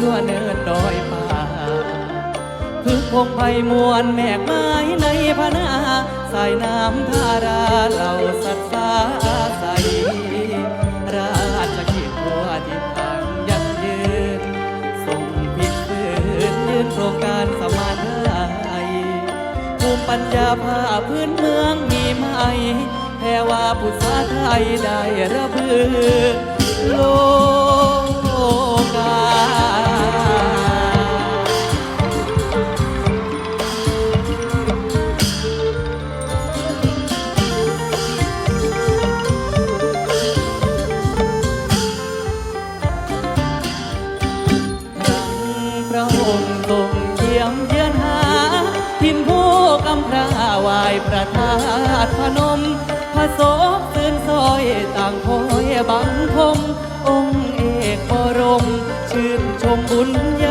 ทั่วเนินดอยป่าคือพงไพมวลแมกไม้ในพนาสายน้ำทาราเหล่าสัตว์ฟ้าอาศัยราชกิจทั่วทิทางยั่งยืนส่งพิกคืนยืนโครงการสมานไทยภูมิปัญญาภาพื้นเมืองมีไหมแพ่ว่าผู้สาไทยได้ระเบือโลกา ตุพนม พระโสกตื่นซอยต่างคอยบังคม องค์เอกบรม ชื่นชมบุญญ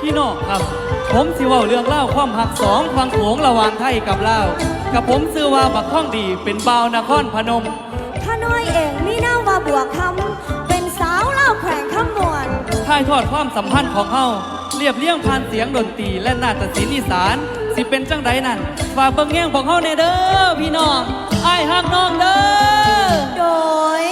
พี่น้องครับ ผมสิเว่าเรื่องเล่าวความหักสองฟังโขงระหว่างไทยกับลาวกับผมซื้อว่าบักข้องดีเป็นบ่าวนครพนม ข้าน้อยเองมีนามว่าบวกคำเป็นสาวเล่าวแขวงขมวน ถ่ายทอดความสัมพันธ์ของเฮาเรียบเรียงผ่านเสียงดนตรีและนาฏศิลป์อีสาน สิเป็นจังไดนั่นฝากเบิ่งแง่งของเฮาแน่เด้อพี่น้องไอ้ายฮักน้องเด้อ โดย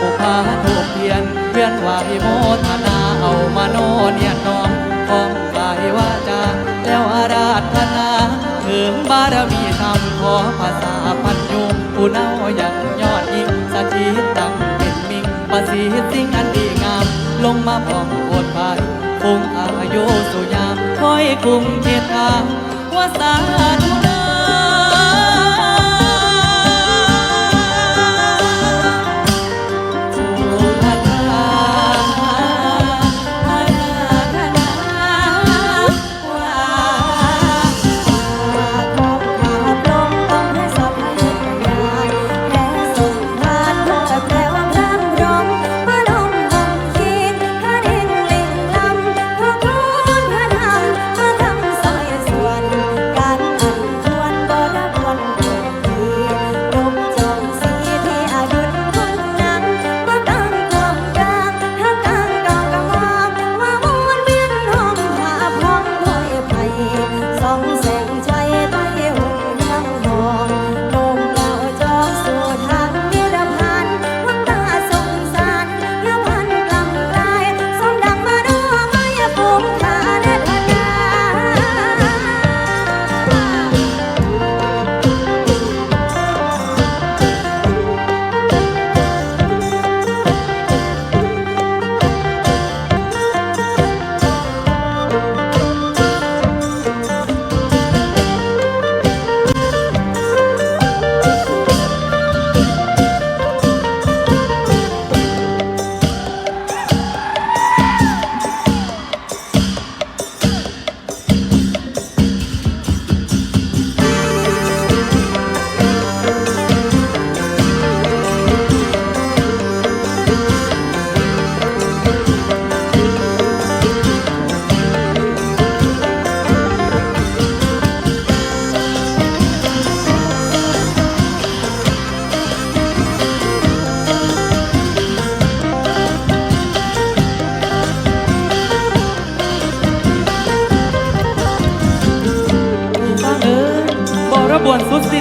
อุภาถูกเพียนเพื่อนวายโมทนาเอามาโนเนี่ยน้องของกายวาจาแล้วอาราธนาถึงบารมีทำขอภาษาพันยุงผู้เน่าอย่างยอดยิ่งสถิตตั้งเป็นมิ่งประสิทธิสิ่งอันดีงาม ลงมาพร้อมโอดไปคงอายุสุยามคอยคุ้มเทตทางว่าสาธุนา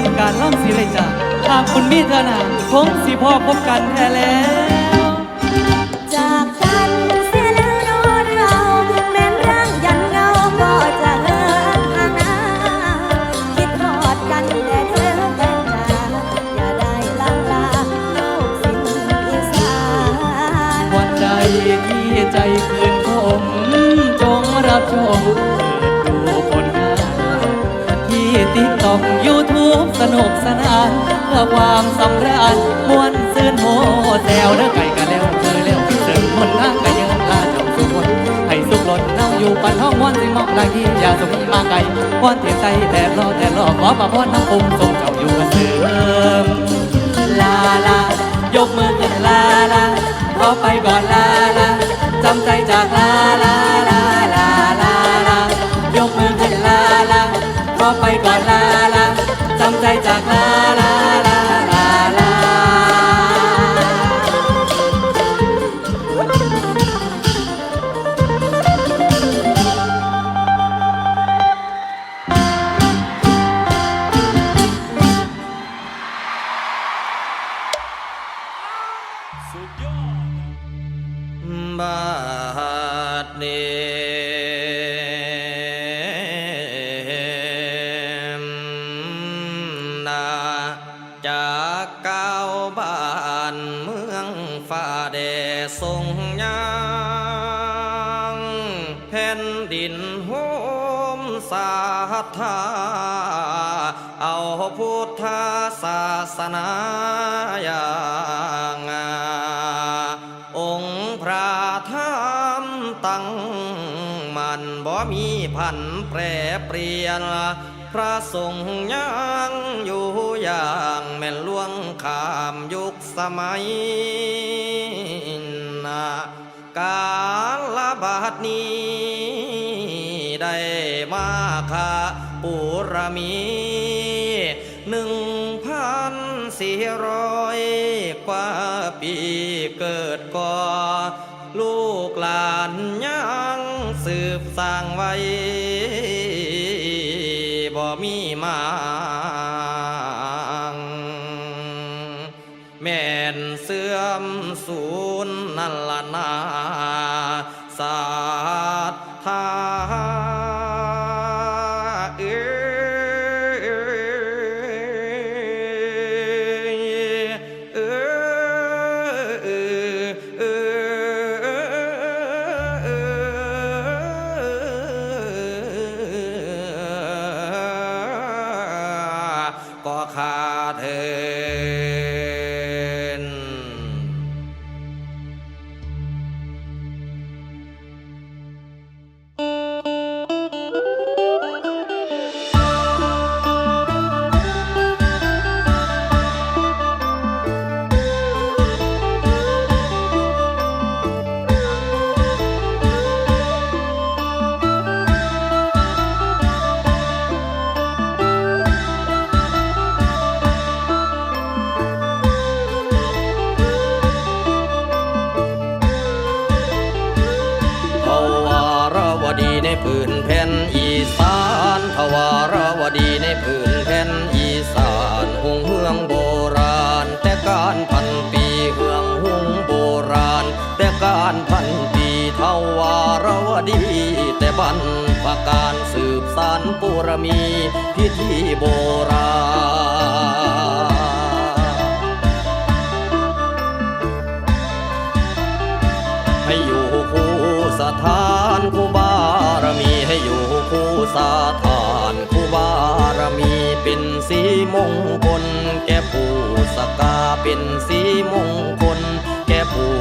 งการล่ำสีเลยจ้ะหากคุณมีเธอนาคงสิพ่อพบกันแท้แล้ว อกยูทูบสนุกสนานเพื่อความสำราญมวนซื่นโหแซวเด้อไก่กันแล้วเจอแล้วเสริมคนทางก็เยินลาเจ้าสุคนให้สุขหล่นน้ำอยู่ปันห้องมวนสิมอกลายที่อย่าสุขมาไกลวอนเทียงใจแต่รอแต่รอขอมาพรน้ำองค์ทรงเจ้าอยู่กันเสริมลาลายกมือขึ้นลาลาขอไปก่อนลาลาจำใจจากลาลา นดินโฮมสาธาเอาพุทธศาสนาอย่างองค์พระธรรมตั้งมันบ่มีพันแปรเปลี่ยนพระสงฆ์ยังอยู่อย่างแม่นล่วงข้ามยุคสมัยนะการลบาทนี้ ได้มาคาปุรมีหนึ่งพันสี่ร้อยกว่าปีเกิดก่อลูกหลานยังสืบสร้างไว้บ่มีมางแม่นเสื่อมสูญนั่นละนาศา ทานคู่บารมีให้อยู่คู่สถานคู่บารมีเป็นสีมงคล แก่ผู้สกาเป็นสีมงคล แก่ผู้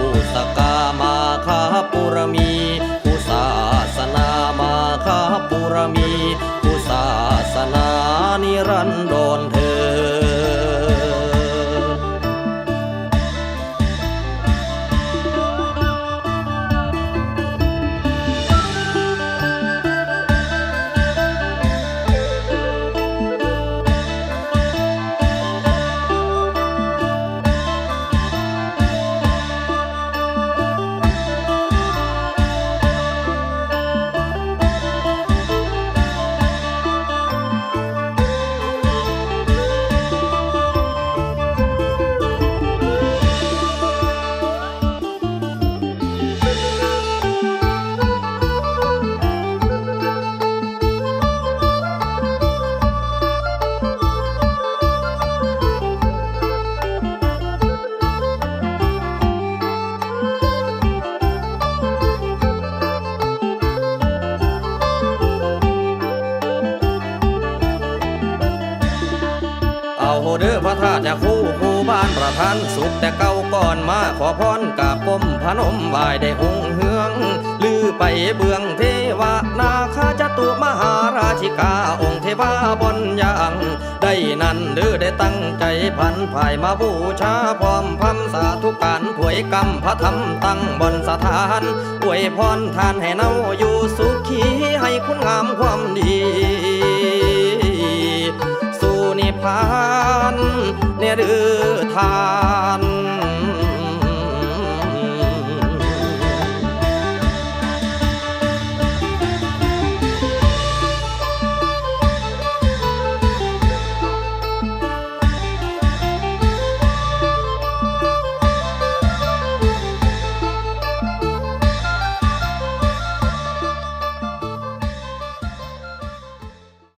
แต่เก่าก่อนมาขอพรกราบก้มพนมบายได้องค์เฮือง ลือไปเบื้องเทวานาคาจตุมหาราชิกาองค์เทวาบนยางได้นั่นเด้อได้ตั้งใจพันภายมาบูชาพร้อมพำสาธุการถวยกรรมพระธรรมตั้งบนสถานอวยพรทานให้เนาอยู่สุขีให้คุณงามความดี นิพพานในฤือทาน